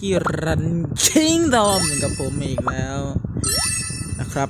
กีรันคิงดอมกับผมอีกแล้วนะครับ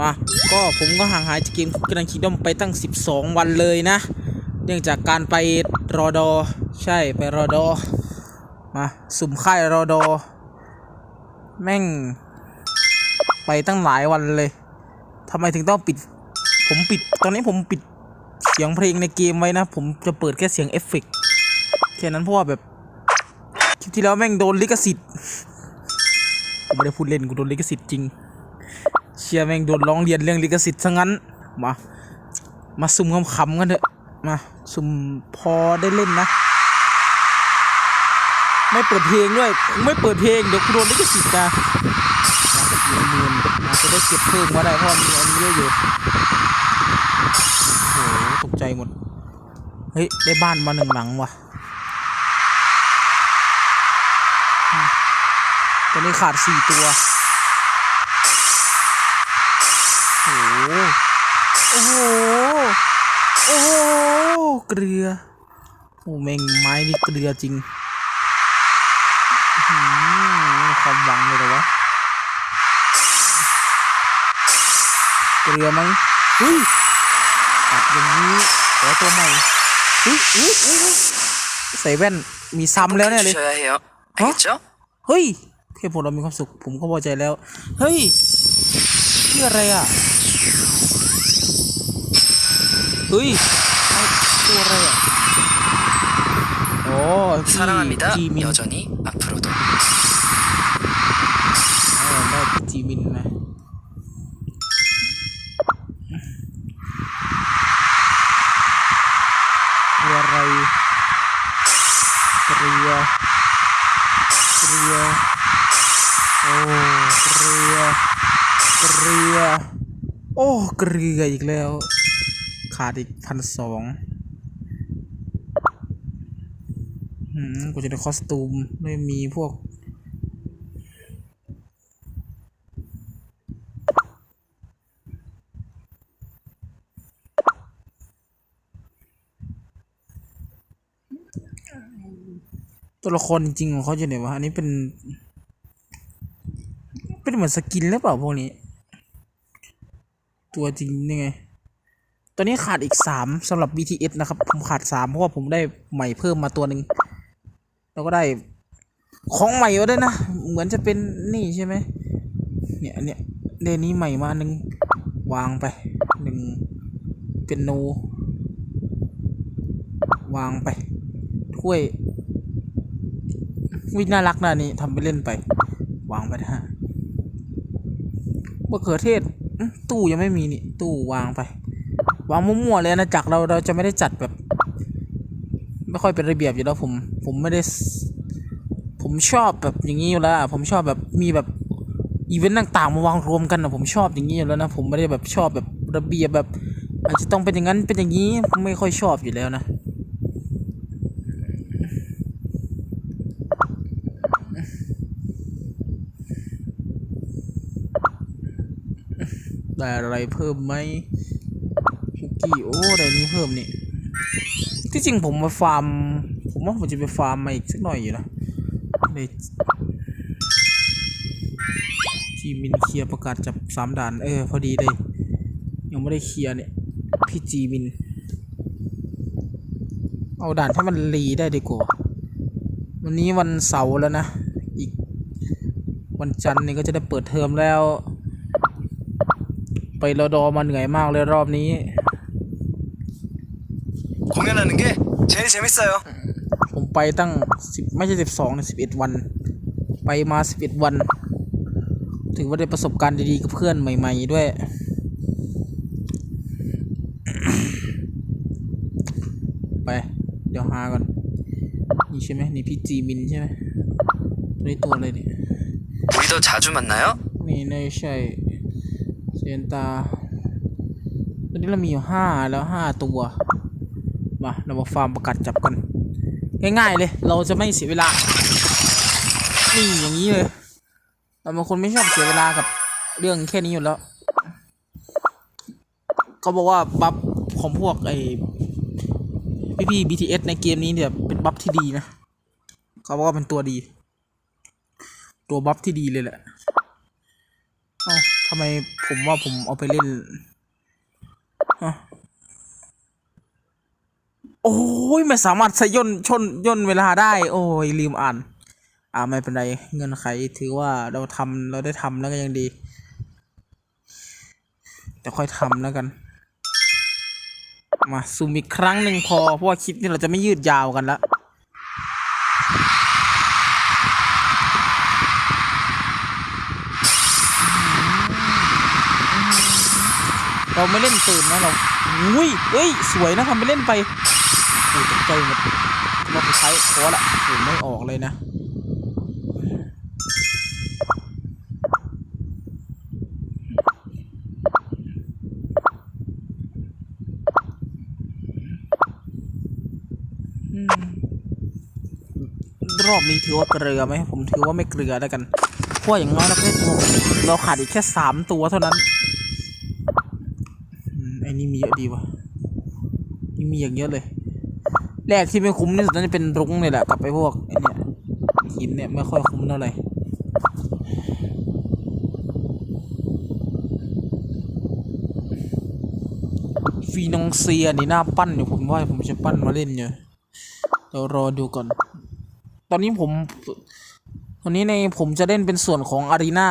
มาก็ผมก็ห่างหายจากเกมกรันคิงดอมไปตั้ง 12 วันเลยนะ เนื่องจากการไปรอดอใช่ไปรอดอมาสุ่มค่ายรอดอแม่ง ไปตั้งหลายวันเลยทำไมถึงต้องปิด ผมปิดตอนนี้ผมปิดเสียงเพลงในเกมไว้นะ ผมจะเปิดแค่เสียงเอฟเฟกแค่นั้นเพราะว่าแบบ คลิปที่แล้วแม่งโดนลิขสิทธิ์ไม่ได้พูดเล่นกูโดนลิขสิทธิ์จริง เชียแม่งโดนร้องเรียนเรื่องลิขสิทธิ์ซะงั้น มา มาซุ่มคำๆกันเถอะ มาซุ่มพอได้เล่นนะ ไม่เปิดเพลงด้วย ไม่เปิดเพลงเดี๋ยวกูโดนลิขสิทธิ์นะมาสักกี่หมื่นมาจะได้เก็บเพิ่มก็ได้เพราะมีอันนี้เยอะอยู่โอ้โหตกใจหมด เฮ้ยได้บ้านมาหนึ่งหลังว่ะ อนนี้ขาดสี่ตัวโอ้โหโอ้โหโอ้โหเกลือโอ้แม่งไม้นี่เกลือจริงความหวังเลยแต่ว่าเกลือไหมอุ้ยตัดอย่างนี้ขอตัวใหม่อุ้ยอุ้ยอุ้ยใส่แว่นมีซ้ำแล้วเนี่ยเลยเฮ้ย แค่ผมเรามีความสุข ผมก็พอใจแล้ว เฮ้ยชื่ออะไรอ่ะ เฮ้ยเอาตัวอะไรอ่ะโอ้พี่ 사랑합니다. จีมิน 여전히 앞으로도. ลียโอ้เกลืออีกแล้ว ขาดอีกพันสองอืมกูจะได้คอสตูม ไม่มีพวก ตัวละครจริงของเขาจะไหนวะ อันนี้เป็น เป็นเหมือนสกินหรือเปล่าพวกนี้ ตัวจริงนี่ไง ตอนนี้ขาดอีกสามสำหรับ BTS นะครับ ผมขาดสามเพราะว่าผมได้ใหม่เพิ่มมาตัวหนึ่งแล้วก็ได้ของใหม่มาด้วยนะ เหมือนจะเป็นนี่ใช่ไหมเนี่ยอันเนี้ยเดนี้ใหม่มาหนึ่งวางไปหนึ่งเป็นโน วางไปถ้วยวิน่ารักนะนี่ทำไปเล่นไป วางไปนะฮะมะเขือเทศ ตู้ยังไม่มีนี่ ตู้วางไป วางมั่วๆเลยนะจักเราเราจะไม่ได้จัดแบบ ไม่ค่อยเป็นระเบียบอยู่แล้วผม ผมไม่ได้ ผมชอบแบบอย่างนี้อยู่แล้วผมชอบแบบมีแบบอีเวนต์ต่างๆมาวางรวมกันนะผมชอบอย่างนี้อยู่แล้วนะผมไม่ได้แบบชอบแบบระเบียบแบบ อาจจะต้องเป็นอย่างนั้นเป็นอย่างนี้ไม่ค่อยชอบอยู่แล้วนะ ได้อะไรเพิ่มไหมคุกกี้โอ้ได้นี้เพิ่มนี่ที่จริงผมมาฟาร์ม ผมว่าผมจะไปฟาร์มมาอีกสักหน่อยอยู่นะได้จีมินเคลียร์ประกาศจับสามด่าน เออ พอดีเลย ยังไม่ได้เคลียร์เนี่ย พี่จีมิน เอาด่านให้มันรีได้ดีกว่า วันนี้วันเสาร์แล้วนะ อีกวันจันทร์นี่ก็จะได้เปิดเทอมแล้ว รอดอมาเหนื่อยมากเลยรอบนี้ 공연하는 게 제일 재밌어요. ผมไปตั้งสิบไม่ใช่สิบสองนะสิบเอ็ดวัน ไปมาสิบเอ็ดวัน ถือว่าได้ประสบการณ์ดีๆกับเพื่อนใหม่ๆด้วย ไป เดี๋ยวหาก่อน นี่ใช่ไหมนี่พี่จีมินใช่ไหมตัวนี้ตัวอะไรเนี่ย 우리도 자주 만나요? นี่ไม่ใช่ เซนตาตอนนี้เรามีอยู่ห้าแล้วห้าตัวมาเรามาฟาร์มประกาศจับกัน ง่ายๆเลย เราจะไม่เสียเวลา นี่อย่างนี้เลยเราเป็นคนไม่ชอบเสียเวลากับเรื่องแค่นี้อยู่แล้วเขาบอกว่าบัฟของพวกไอ้พี่พี่ BTS ในเกมนี้เนี่ยเป็นบัฟที่ดีนะ เขาบอกว่าเป็นตัวดี ตัวบัฟที่ดีเลยแหละ เอ้าทำไมผมว่าผมเอาไปเล่นฮะโอ้ยไม่สามารถใช้ย่นชนย่นเวลาได้ โอ้ยลืมอ่าน อ่าไม่เป็นไร เงินไขถือว่าเราทำเราได้ทำแล้วก็ยังดี แต่ค่อยทำแล้วกัน มาซูมอีกครั้งหนึ่งพอ เพราะว่าคลิปนี้เราจะไม่ยืดยาวกันละ เราไม่เล่นตื่นนะเราอุ้ยเอ้ย สวยนะทำไปเล่นไปโอ้ตกใจหมดรอบสุดท้ายขอละโอ้ไม่ออกเลยนะรอบนี้ถือว่าเกลือไหมผมถือว่าไม่เกลือแล้วกันเพราะอย่างน้อยเราก็ได้ตัวเราขาดอีกแค่สามตัวเท่านั้นอืมไอ้นี่มีเยอะ ดีวะนี่มีอย่างเยอะเลย แรกที่ไม่คุ้มที่สุดน่าจะเป็นรุ้งเลยแหละกับไอ้พวกไอ้เนี่ยหินเนี่ยไม่ค่อยคุ้มเท่าไหร่ฟีนองเซียนี่น่าปั้นอยู่ผมว่าผมจะปั้นมาเล่นอยู่เดี๋ยวรอดูก่อน ตอนนี้ผมวันนี้ในผมจะเล่นเป็นส่วนของอารีนา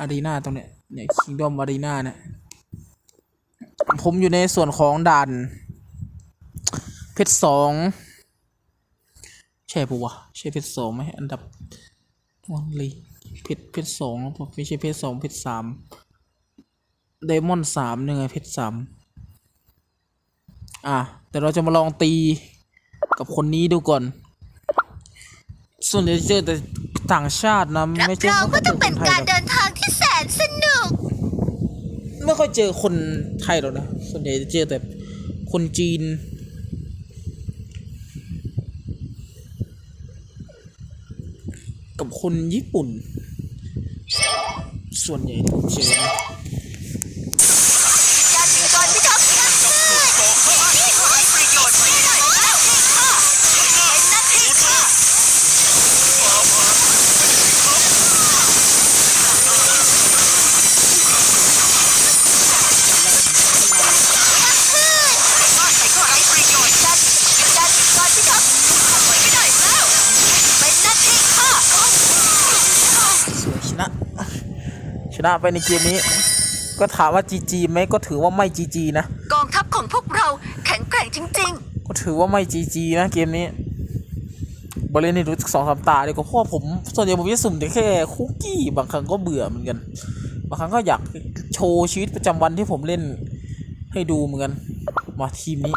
อารีนาตรงเนี้ยเนี่ยคิงดอมอารีนาเนี่ย ผมอยู่ในส่วนของด่าน เพชรสองใช่ปะวะใช่เพชรสองไหมอันดับวันลีเพชรเพชรสองผมไม่ใช่เพชรสองเพชรสามไดมอนด์สามยังไงเพชรสามอะแต่เราจะมาลองตีกับคนนี้ดูก่อน ส่วนใหญ่จะเจอแต่ต่างชาตินะรับไม่เราต้องเป็นการเดินทางที่แสนสนุก ไม่ค่อยเจอคนไทยหรอกนะ ส่วนใหญ่จะเจอแต่คนจีน กับคนญี่ปุ่น ส่วนใหญ่เจอ นะไปในเกมนี้ ก็ถามว่าจีจีไหมก็ถือว่าไม่จีจีนะ กองทัพของพวกเราแข็งแกร่งจริง ก็ถือว่าไม่จีจีนะเกมนี้บอลเล่นให้รู้สักสองสามตาดีกว่าเพราะว่อผมส่วนใหญ่ผมจะสุ่มแต่แค่คุกกี้บางครั้งก็เบื่อเหมือนกัน บางครั้งก็อยากโชว์ชีวิตประจำวันที่ผมเล่นให้ดูเหมือนกันมาทีมนี้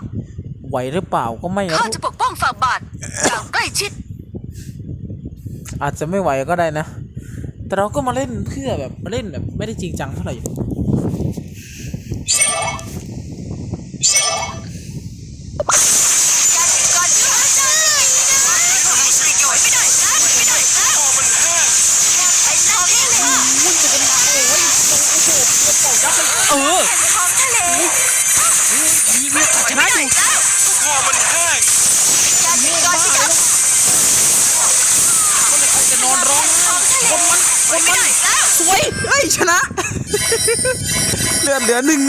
ไหวหรือเปล่าก็ไม่ๆ รู้ ข้าจะปกป้องฝ่าบาทอย่างใกล้ชิด อาจจะไม่ไหวก็ได้นะ แต่เราก็มาเล่นเพื่อแบบมาเล่นแบบไม่ได้จริงจังเท่าไหร่ ก่อนที่จะได้ประโยชน์ไม่ได้นะไม่ได้แล้วมันแห้งไปหน้าที่เลยค่ะ เออ แผ่นท้องทะเล มีมีชนะอยู่ แล้วคอมันแห้งการติดก่อนพิทักษ์ จะนอนร้องไห้คนมัน คนมันแล้วสวยเฮ้ยชนะเหลือเหลือหนึ่ง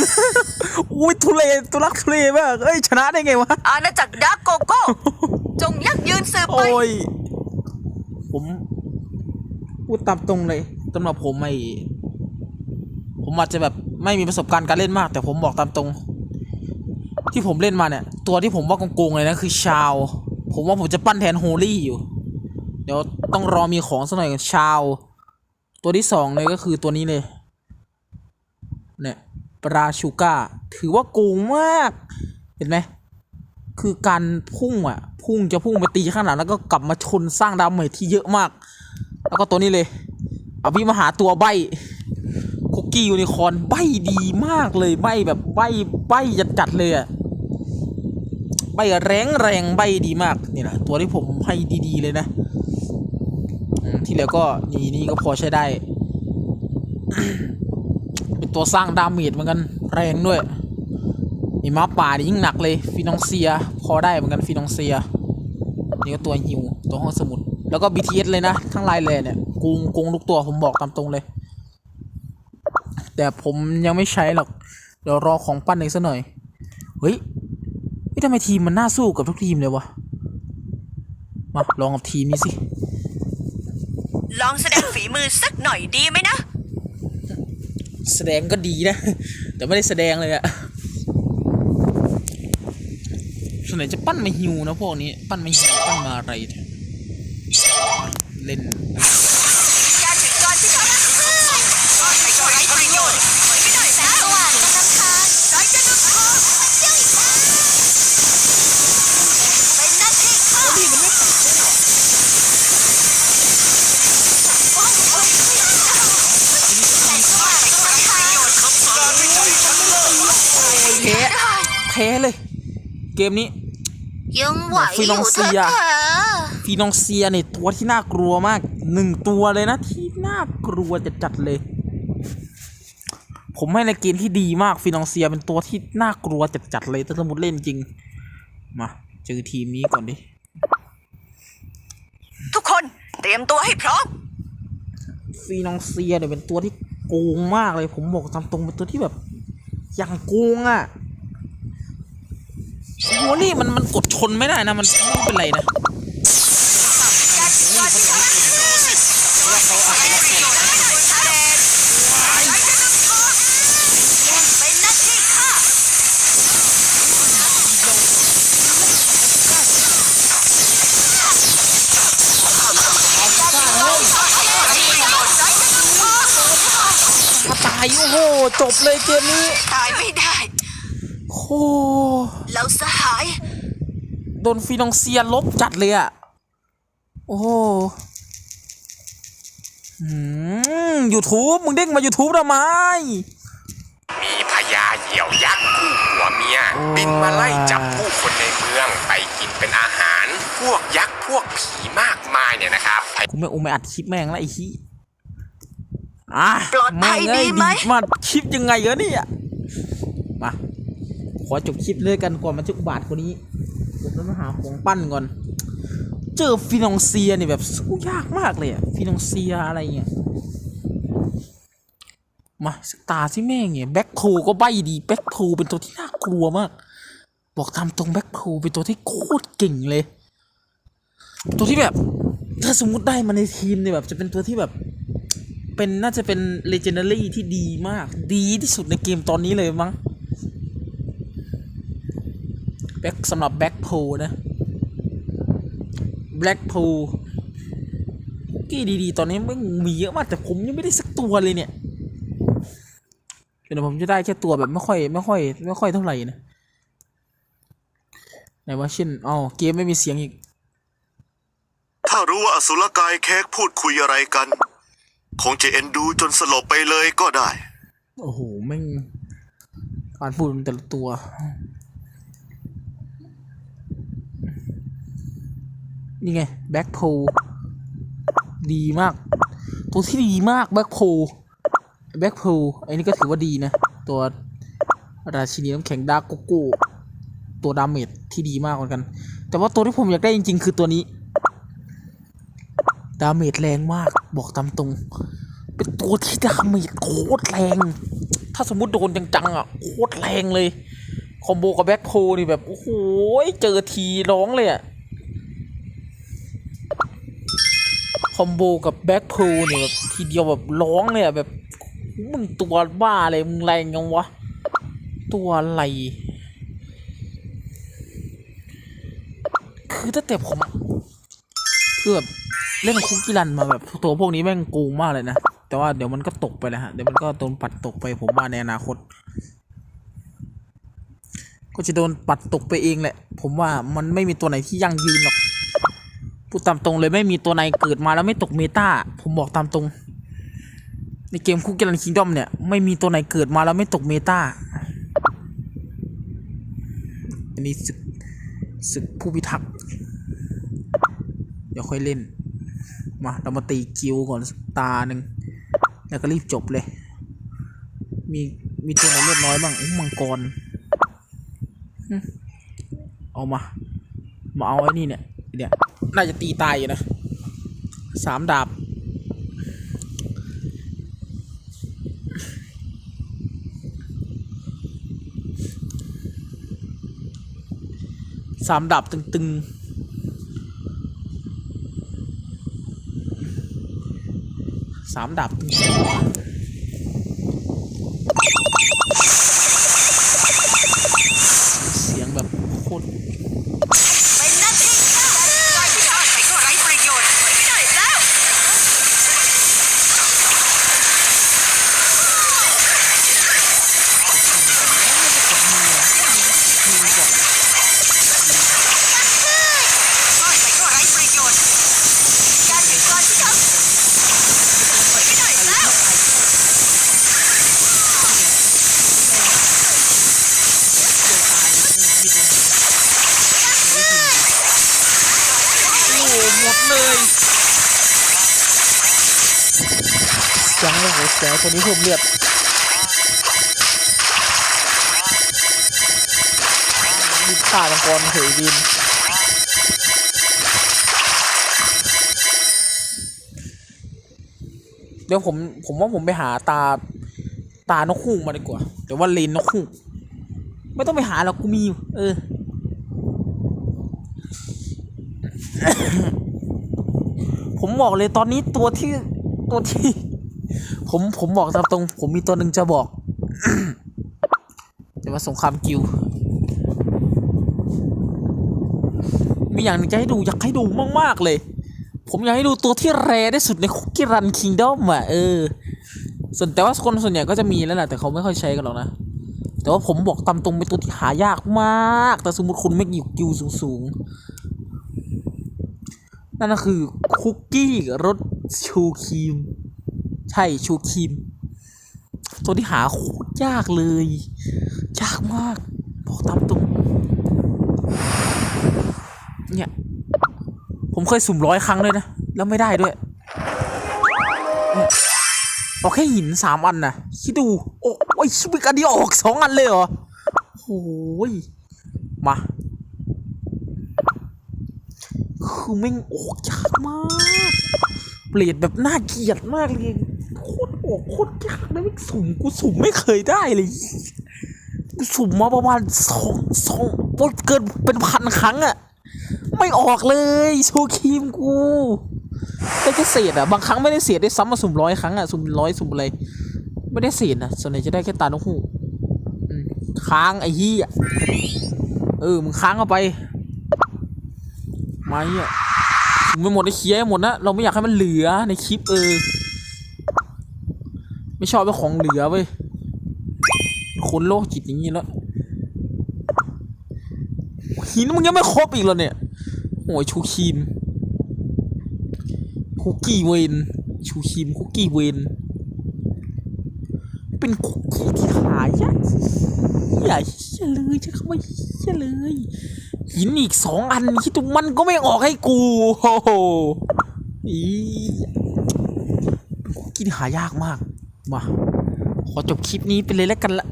อุ้ยทุเรศทุลักทุเลมากเอ้ยชนะได้ไงวะอาณาจักรดาร์กโกโก้จงยั่งยืนสืบไปโอ้ยผมพูดตามตรงเลยสำหรับผมไม่ ผมอาจจะแบบไม่มีประสบการณ์การเล่นมาก แต่ผมบอกตามตรง ที่ผมเล่นมาเนี่ย ตัวที่ผมว่าโกงๆเลยนะคือชาว ผมว่าผมจะปั้นแทนโฮลี่อยู่ เดี๋ยวต้องรอมีของสักหน่อยกับชาว ตัวที่สองเลยก็คือตัวนี้เลย เนี่ยปราชูก้า ถือว่าโกงมาก เห็นไหม คือการพุ่งอะ พุ่งจะพุ่งไปตีข้างหลังแล้วก็กลับมาชนสร้างดาเมจที่เยอะมาก แล้วก็ตัวนี้เลยอภิมหาตัวใบคุกกี้ยูนิคอนใบดีมากเลยใบแบบใบใบจัดจัดเลยอะใบแรงแรงใบดีมากนี่แหละตัวที่ผมให้ดีๆเลยนะ ที่เหลือก็นี่นี่ก็พอใช้ได้ เป็นตัวสร้างดาเมจเหมือนกันแรงด้วยมีม้าป่านี่ยิ่งหนักเลยฟินองเซีย พอได้เหมือนกันฟินองเซียนี่ก็ตัวฮิวตัวห้องสมุด แล้วก็ BTS เลยนะทั้งไลน์เลยเนี่ยกูงกงทุกตัวผมบอกตามตรงเลย แต่ผมยังไม่ใช้หรอก เดี๋ยวรอของปั้นอีกสักหน่อย เฮ้ยทำไมทีมมันน่าสู้กับทุกทีมเลยวะ มาลองกับทีมนี้สิ ลองแสดงฝีมือสัก หน่อยดีไหมนะ แสดงก็ดีนะ แต่ไม่ได้แสดงเลยอะส่วนไหนจะปั้นมาฮิวนะพวกนี้ ปั้นมาฮิวปั้นมาอะไรเนี่ยเล่น การถึงก่อนที่เขาซ่อนไปก็ไร้ประโยชน์ถอยไม่ได้แล้วสว่างกำลังทานร้อยจะลุกคอเจ้าอีกแล้วเป็นหน้าที่ข้าดีมันไม่ตัดโอ้โหแต่สว่างกำลังทาน แพ้ แพ้เลย เกมนี้ ยังไหวฟิอลองยู่เซีเถอะยฟีนองเซียเนี่ยตัวที่น่ากลัวมากหนึ่งตัวเลยนะที่น่ากลัวจะจัดๆเลย ผมให้ในเกณฑ์ที่ดีมากฟีนองเซียเป็นตัวที่น่ากลัวจัดจัดๆเลยถ้าสมมติเล่นจริง มาเจอทีมนี้ก่อนดิ ทุกคนเตรียมตัวให้พร้อมฟีนองเซียเนี่ยเป็นตัวที่โกงมากเลย ผมบอกตามตรงเป็นตัวที่แบบอย่างโกงอะ่ะ โอ้โหนี่มันมันกดชนไม่ได้นะ มันไม่เป็นไรนะการถึงก่อนที่เขาเป็นหน้าที่ข้าถ้าตายโอ้โหจบเลยเกมนี้ ตายไม่ได้ โอ้โหแล้วสหาย โดนฟีนองเซียลบจัดเลยอะโอ้โหอืมยูทูบมึงเด้งมา YouTube ทำไม มีพญาเหยี่ยวยักษ์คู่ผัวเมียโอ้ยบินมาไล่จับผู้คนในเมืองไปกินเป็นอาหาร พวกยักษ์พวกผีมากมายเนี่ยนะครับกูไม่โอไม่อัดคลิปแม่งแล้วไอ้ขี้อะปลอดภัยแงเอ้ดีไหมมาคลิปยังไงเหรอเนี่ยมา ขอจบคลิปเลยกันก่อนมันจะอุบาทกว่านี้ผมต้องมาหาของปั้นก่อน เจอฟินองเซียเนี่ยแบบสู้ยากมากเลยอะฟินองเซียอะไรเงี้ยมาสตาร์ที่แม่งเนี่ยแบ็คโคก็ใบดีแบ็คโคเป็นตัวที่น่ากลัวมาก บอกตามตรงแบ็คโคเป็นตัวที่โคตรเก่งเลย ตัวที่แบบ ถ้าสมมุติได้มาในทีมเนี่ยแบบจะเป็นตัวที่แบบ เป็นน่าจะเป็นเลเจนดารี่ที่ดีมาก ดีที่สุดในเกมตอนนี้เลยมั้ง แบ็คสำหรับแบ็คโพนะแบ็คโพกี้ดีๆ ตอนนี้ไม่งมีเยอะมาก แต่ผมยังไม่ได้สักตัวเลยเนี่ยเดี๋ยวผมจะได้แค่ตัวแบบไม่ค่อยไม่ค่อยไม่ค่อยเท่าไหร่นะไหนว่าเช่นอ๋อเกมไม่มีเสียงอีก ถ้ารู้ว่าอสุรกายเค้กพูดคุยอะไรกัน คงจะเอ็นดูจนสลบไปเลยก็ได้ โอ้โหแม่งการพูดมันแต่ละตัว นี่ไงแบ็คโพดีมาก ตัวที่ดีมากแบ็คโพแบ็คโพไอ้นี่ก็ถือว่าดีนะ ตัวราชินีน้ำแข็งดาร์กโกโก้ตัวดาเมจที่ดีมากเหมือนกัน แต่ว่าตัวที่ผมอยากได้จริง ๆ คือตัวนี้ ดาเมจแรงมากบอกตามตรง เป็นตัวที่ดาเมจโคตรแรง ถ้าสมมติโดนจังๆอะโคตรแรงเลย คอมโบกับแบ็คโพนี่แบบ โอ้โห เจอทีร้องเลยอะ คอมโบกับแบ็คโพเนี่ยแบบทีเดียวแบบร้องเลยอะแบบมึงตัวบ้าเลยมึงแรงยังวะ ตัวอะไร คือตั้งแต่ผมคือแบบเล่นคุกกี้รันมาแบบตัวพวกนี้แม่งกงมากเลยนะ แต่ว่าเดี๋ยวมันก็ตกไปแล้วฮะ เดี๋ยวมันก็โดนปัดตกไปผมว่าในอนาคต ก็จะโดนปัดตกไปเองแหละ ผมว่ามันไม่มีตัวไหนที่ยั่งยืนหรอก พูดตามตรงเลยไม่มีตัวไหนเกิดมาแล้วไม่ตกเมตาผมบอกตามตรง ในเกมคุกกี้รันคิงดอมเนี่ย ไม่มีตัวไหนเกิดมาแล้วไม่ตกเมตาอันนี้ศึกศึกผู้พิทักษ์เดี๋ยวค่อยเล่น มาเรามาตีกิวก่อนตาหนึ่งแล้วก็รีบจบเลย มีมีตัวไหนเลือดน้อยบ้างอุ้มังกรเอามา มาเอาไอ้นี่เนี่ยเนี่ย น่าจะตีตายอยู่นะสามดาบ สามดาบตึงๆสามดาบตึงๆเสียงแบบโคตร เป็นหน้าที่ข้าก่อนที่จะอ่อนไปก็ไร้ประโยชน์ไม่ได้แล้ว ซ่อนไปก็ไร้ประโยชน์การถึงก่อนที่เขาไม่ได้แล้ว โอ้โหหมดเลยยังไม่ โหเสียตัวนี้เพิ่มเลือดมีฆ่าตะกอนเหยวินเดี๋ยวผมผมว่าผมไปหาตาตานกฮูกมาดีกว่าเดี๋ยวว่าเลนนกฮูกไม่ต้องไปหาหรอกกูมีอยู่เออผมบอกเลยตอนนี้ตัวที่ตัวที่ ผมผมบอกตามตรง ผมมีตัวหนึ่งจะบอกเดี๋ยวมาสงครามกิว มีอย่างหนึงจะให้ดูอยากให้ดูมาก ๆ เลย ผมอยากให้ดูตัวที่แรที่สุดในคุกกี้รันคิงดอมอะเออ ส่วนแต่ว่าคนส่วนใหญ่ก็จะมีแล้วแหละแต่เขาไม่ค่อยใช้กันหรอกนะ แต่ว่าผมบอกตามตรงเป็นตัวที่หายากมาก แต่สมมติคุณไม่อยู่กิวสูงๆ นั่นก็คือคุกกี้รสชูครีม ใช่ชูครีมตัวที่หาโคตรยากเลย ยากมากบอกตามตรงเนี่ย ผมเคยสุ่มร้อยครั้งเลยนะ แล้วไม่ได้ด้วยเอาแค่หินสามอันนะคิดดู โอ้ยชิบิกันดีออกสองอันเลยเหรอโอ้ยมาคือแม่งออกยากมาก เปลี่ยนแบบน่าเกลียดมากเลย โคตรออกโคตรยากเลยไม่สุ่มกูสุ่มไม่เคยได้เลยกูสุ่มมาประมาณสองสองเกินเป็นพันครั้งอะไม่ออกเลยโชว์ครีมกูได้แค่เศษอะบางครั้งไม่ได้เศษได้ซ้ำมาสุ่มร้อยครั้งอะสุ่มร้อยสุ่มอะไรไม่ได้เศษนะส่วนใหญ่จะได้แค่ตานกฮูค้างไอ้เหี้เออมึงค้างเอาไปมาเนี่ยถึงไม่หมดในเคลียหมดนะเราไม่อยากให้มันเหลือในคลิปเออ ไม่ชอบเป็นของเหลือเว้ยคนโลกจิตอย่างนี้แล้วหินมึงยังไม่ครบอีกแล้วเนี่ยโอ้ยชูคีมคุกกี้เวนชูคีมคุกกี้เวนเป็นคุกกี้ที่หายากอย่าเฮียเลยจะเข้ามาเฮียเลยหินอีกสองอันคิดดูมันก็ไม่ออกให้กูโอ้โหอีคุกกี้ที่หายากมาก มาขอจบคลิปนี้ไปเลยแล้วกันละ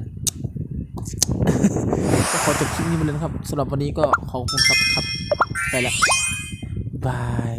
ก็ขอจบคลิปนี้ไปเลยนะครับสำหรับวันนี้ก็ขอบคุณครับครับไปละบาย